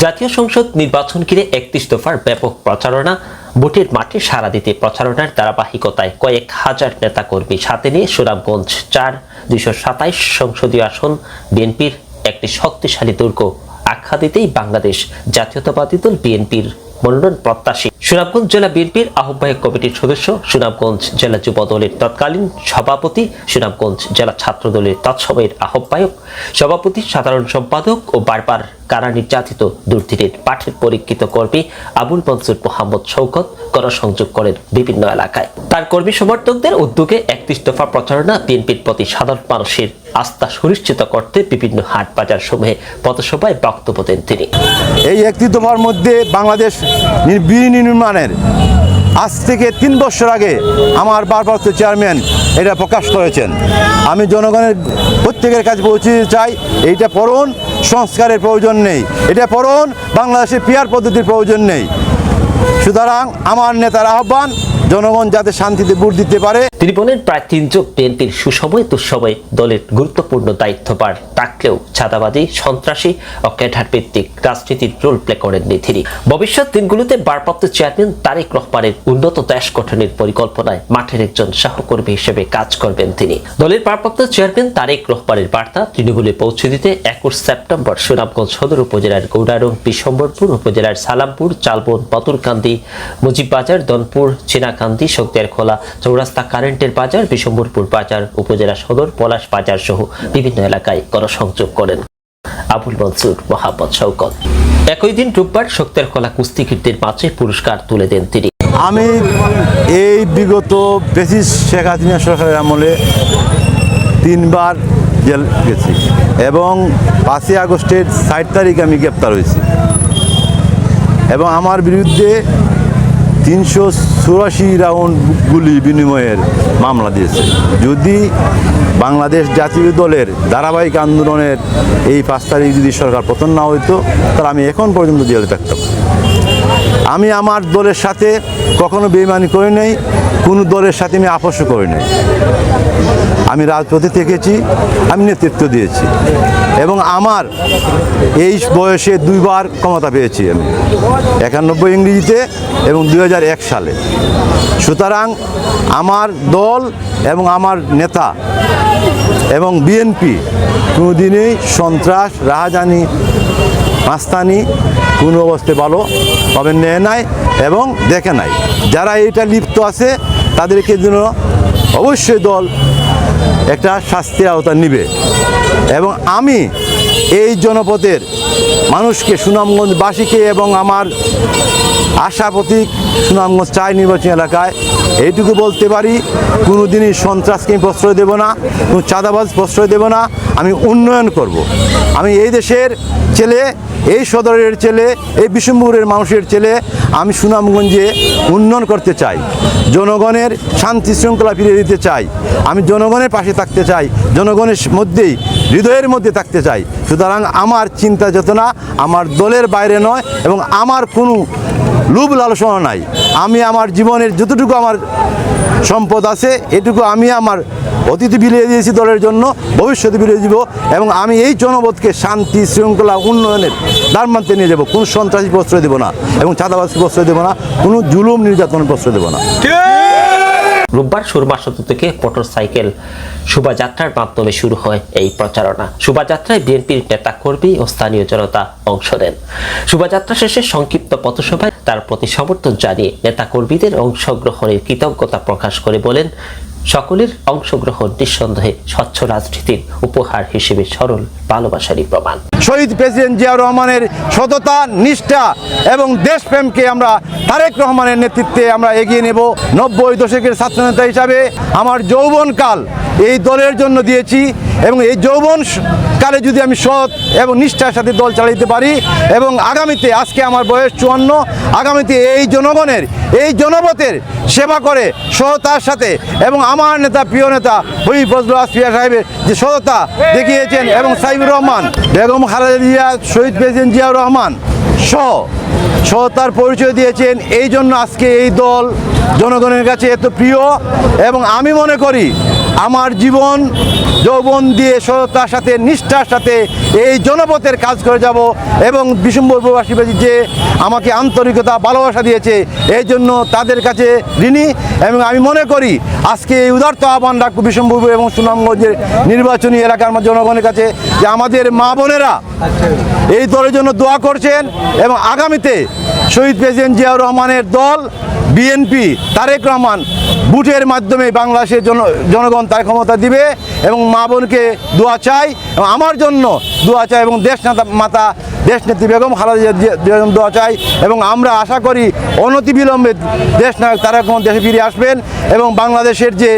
জাতীয় সংসদ নির্বাচন ঘিরে একত্রিশ দফার ব্যাপক প্রচারণা। ভোটের মাঠে সারা দিতে প্রচারণার ধারাবাহিকতায় কয়েক হাজার নেতা নেতাকর্মী সাথে নিয়ে সুনামগঞ্জ চার, দুইশো সাতাইশ সংসদীয় আসন, বিএনপির একটি শক্তিশালী দুর্গ। আখ্যা দিতেই বাংলাদেশ জাতীয়তাবাদী দল বিএনপির মনোনয়ন প্রত্যাশী। সুনামগঞ্জ জেলা বিএনপির আহ্বায়ক কমিটির সদস্য, সুনামগঞ্জ জেলা যুব দলের তৎকালীন সভাপতি, সুনামগঞ্জ জেলা ছাত্র দলের তৎসময়ের আহ্বায়ক, সভাপতি, সাধারণ সম্পাদক ও বারবার কারা নির্যাতিত দুর্ধীরের পাঠের পরীক্ষিত কর্মী আবুল মনসুর মোহাম্মদ শৌকত গণসংযোগ করেন বিভিন্ন এলাকায়। তার কর্মী সমর্থকদের উদ্যোগে একত্রিশ দফা প্রচারণা বিএনপির প্রতি সাধারণ মানুষের আস্থা সুনিশ্চিত করতে বিভিন্ন হাট বাজার সমূহে পথসভায় বক্তব্য দেন তিনি। এই একটি দফার মধ্যে বাংলাদেশ নি- বিনির্মাণের আজ থেকে তিন বছর আগে আমার ভারপ্রাপ্ত চেয়ারম্যান এটা প্রকাশ করেছেন। আমি জনগণের প্রত্যেকের কাছে পৌঁছে চাই, এইটা পড়ুন সংস্কারের প্রয়োজন নেই। এটা পড়ুন বাংলাদেশের পিয়ার পদ্ধতির প্রয়োজন নেই। সুতরাং আমার নেতার আহ্বান জনগণ যাতে শান্তিতে ভোট দিতে পারে। তিনি বলেন প্রায় তিন যুগ বিএনপির সুসময় দুঃসময় দলের গুরুত্বপূর্ণ দায়িত্বভার থাকলেও ছাদাবাদী সন্ত্রাসী ও ক্যাডার ভিত্তিক রাজনীতির রোল প্লে করেননি তিনি। ভবিষ্যৎ দিনগুলোতে ভারপ্রাপ্ত চেয়ারম্যান তারেক রহমানের উন্নত দেশ গঠনের পরিকল্পনায় মাঠের একজন সহকর্মী হিসেবে কাজ করবেন তিনি। দলের ভারপ্রাপ্ত চেয়ারম্যান তারেক রহমানের বার্তা তৃণমূলে পৌঁছে দিতে একুশ সেপ্টেম্বর সুনামগঞ্জ সদর উপজেলার গৌড়ারং বিশম্বরপুর উপজেলার সালামপুর, চালবন পাতুরকান্দি মুজিববাজার, দনপুর চিনাকান্দি শক্তিয়ার খোলা চৌরাস্তা কারেন্টের বাজার বিশম্বরপুর বাজার উপজেলা সদর, পলাশ বাজার সহ বিভিন্ন এলাকায় গণসংযোগ করেন। আবুল মনসুর, মোহাম্মদ শওকত। একই দিন রোববার শক্তের কলা কুস্তিগীরদের মাঝে পুরস্কার তুলে দেন তিনি। আমি এই বিগত বেসিস শেখ হাসিনা সরকারের আমলে তিনবার জেল গেছি এবং পাঁচই আগস্টের ষাট তারিখ আমি গ্রেপ্তার হয়েছি। এবং আমার বিরুদ্ধে তিনশো চুরাশি রাউন্ড গুলি বিনিময়ের মামলা দিয়েছে। যদি বাংলাদেশ জাতীয় দলের ধারাবাহিক আন্দোলনের এই পাঁচ তারিখ যদি সরকার পতন না হইতো, তাহলে আমি এখন পর্যন্ত জেলে থাকতাম। আমি আমার দলের সাথে কখনো বেইমানি করি নাই, কোনো দলের সাথে আমি আপোষও করি নাই। আমি রাজপথে থেকেছি, আমি নেতৃত্ব দিয়েছি। এবং আমার এই বয়সে দুইবার ক্ষমতা পেয়েছি আমি, একানব্বই ইংরেজিতে এবং দু হাজার এক সালে। সুতরাং আমার দল এবং আমার নেতা এবং বিএনপি কোনোদিনই সন্ত্রাস, রাহাজানি মাস্তানি কোনো অবস্থায় ভালো পাবেন, নেয় নাই এবং দেখে নাই যারা এটা লিপ্ত আছে, তাদেরকে যেন অবশ্যই দল একটা শাস্তির আওতা নিবে এবং আমি এই জনপদের মানুষকে, সুনামগঞ্জবাসীকে এবং আমার আশা প্রতীক সুনামগঞ্জ চাই নির্বাচনী এলাকায় এইটুকু বলতে পারি কোনো দিনই সন্ত্রাসকে আমি প্রশ্রয় দেব না, কোনো চাঁদাবাজ প্রশ্রয় দেব না, আমি উন্নয়ন করব। আমি এই দেশের ছেলে এই সদরের ছেলে, এই বিষ্ণুপুরের মানুষের ছেলে আমি সুনামগঞ্জে উন্নয়ন করতে চাই। জনগণের শান্তি শৃঙ্খলা ফিরিয়ে দিতে চাই। আমি জনগণের পাশে থাকতে চাই, জনগণের মধ্যেই, হৃদয়ের মধ্যে থাকতে চাই। সুতরাং আমার চিন্তা চেতনা আমার দলের বাইরে নয় এবং আমার কোনো লোভ লালসনা নাই। আমি আমার জীবনের যতটুকু আমার সম্পদ আছে, এটুকু আমি আমার অতিথি বিলিয়ে দিয়েছি দলের জন্য ভবিষ্যতে বিলিয়ে দিব এবং আমি এই জনপদকে শান্তি, শৃঙ্খলা, উন্নয়নের দ্বারমান্তে নিয়ে যাব। কোনো সন্ত্রাসী প্রশ্রয় দেবো না এবং চাঁদাবাসী প্রশ্রয় দেবো না, কোনো জুলুম নির্যাতনের প্রশ্রয় দেবো না। রোববার সুরমা সেতু থেকে মোটর সাইকেল শোভাযাত্রার মাধ্যমে শুরু হয় এই প্রচারণা। শোভাযাত্রায় বিএনপির নেতাকর্মী ও স্থানীয় জনতা অংশ নেন। শোভাযাত্রা শেষে সংক্ষিপ্ত পথসভায় তার প্রতি সমর্থন জানিয়ে নেতাকর্মীদের অংশগ্রহণের কৃতজ্ঞতা প্রকাশ করে বলেন সকলের অংশগ্রহণ নিঃসন্দেহে স্বচ্ছ রাজনীতির উপহার হিসেবে সরল ভালোবাসারই প্রমাণ। শহীদ প্রেসিডেন্ট জিয়া রহমানের সততা, নিষ্ঠা এবং দেশপ্রেমকে আমরা তারেক রহমানের নেতৃত্বে আমরা এগিয়ে নেব। নব্বই দশকের ছাত্রনেতা হিসাবে আমার যৌবনকাল এই দলের জন্য দিয়েছি এবং এই যৌবন কালে যদি আমি সৎ এবং নিষ্ঠার সাথে দল চালাইতে পারি এবং আগামীতে আজকে আমার বয়স চুয়ান্ন, আগামীতে এই জনগণের, এই জনপথের সেবা করে সততার সাথে এবং আমার নেতা, প্রিয় নেতা হই ফজলুল আসফিয়া সাহেবের যে সততা দেখিয়েছেন এবং সাইবুর রহমান, বেগম খালেদা জিয়া, শহীদ প্রেসিডেন্ট জিয়াউর রহমান সহ সততার পরিচয় দিয়েছেন। এই জন্য আজকে এই দল জনগণের কাছে এত প্রিয় এবং আমি মনে করি আমার জীবন যৌবন দিয়ে সততার সাথে, নিষ্ঠার সাথে এই জনপথের কাজ করে যাব এবং বিশ্বম্বর প্রবাসী যে আমাকে আন্তরিকতা, ভালোবাসা দিয়েছে, এই জন্য তাদের কাছে ঋণী এবং আমি মনে করি আজকে এই উদার্ত আহ্বান রাখব বিশ্বম্বর এবং সুনামগঞ্জের নির্বাচনী এলাকার জনগণের কাছে যে আমাদের মা বোনেরা এই দলের জন্য দোয়া করছেন এবং আগামীতে শহীদ প্রেসিডেন্ট জিয়াউর রহমানের দল বিএনপি তারেক রহমান বুটের মাধ্যমে বাংলাদেশের জন, জনগণ তার ক্ষমতা দিবে এবং মা বোনকে দোয়া চাই এবং আমার জন্য দোয়া চাই এবং দেশ মাতা, দেশ নেত্রী বেগম খালেদা দোয়া চাই এবং আমরা আশা করি অনতিবিলম্বে দেশ নায়ক তারেক রহমান দেশে ফিরে আসবেন এবং বাংলাদেশের যে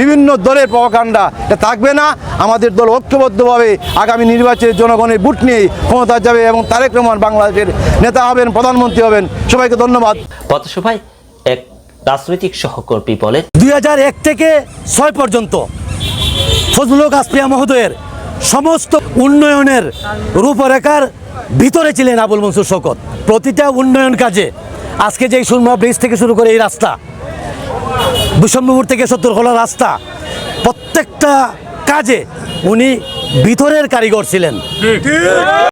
বিভিন্ন দলের প্রকাণ্ডা এটা থাকবে না। আমাদের দল ঐক্যবদ্ধভাবে আগামী নির্বাচনে জনগণের বুট নিয়ে ক্ষমতা যাবে এবং তারেক রহমান বাংলাদেশের নেতা হবেন, প্রধানমন্ত্রী হবেন। সবাইকে ধন্যবাদ। পথসভায় এক রাজনৈতিক সহকর্মী বলেন, দুই থেকে ছয় পর্যন্ত ফজলুল হক আসপ্রিয়া মহোদয়ের সমস্ত উন্নয়নের রূপরেখার ভিতরে ছিলেন আবুল মনসুর শকত প্রতিটা উন্নয়ন কাজে আজকে যে সুরমা ব্রিজ থেকে শুরু করে এই রাস্তা বিশ্বম্বপুর থেকে সত্তরখোলা রাস্তা, প্রত্যেকটা কাজে উনি ভিতরের কারিগর ছিলেন।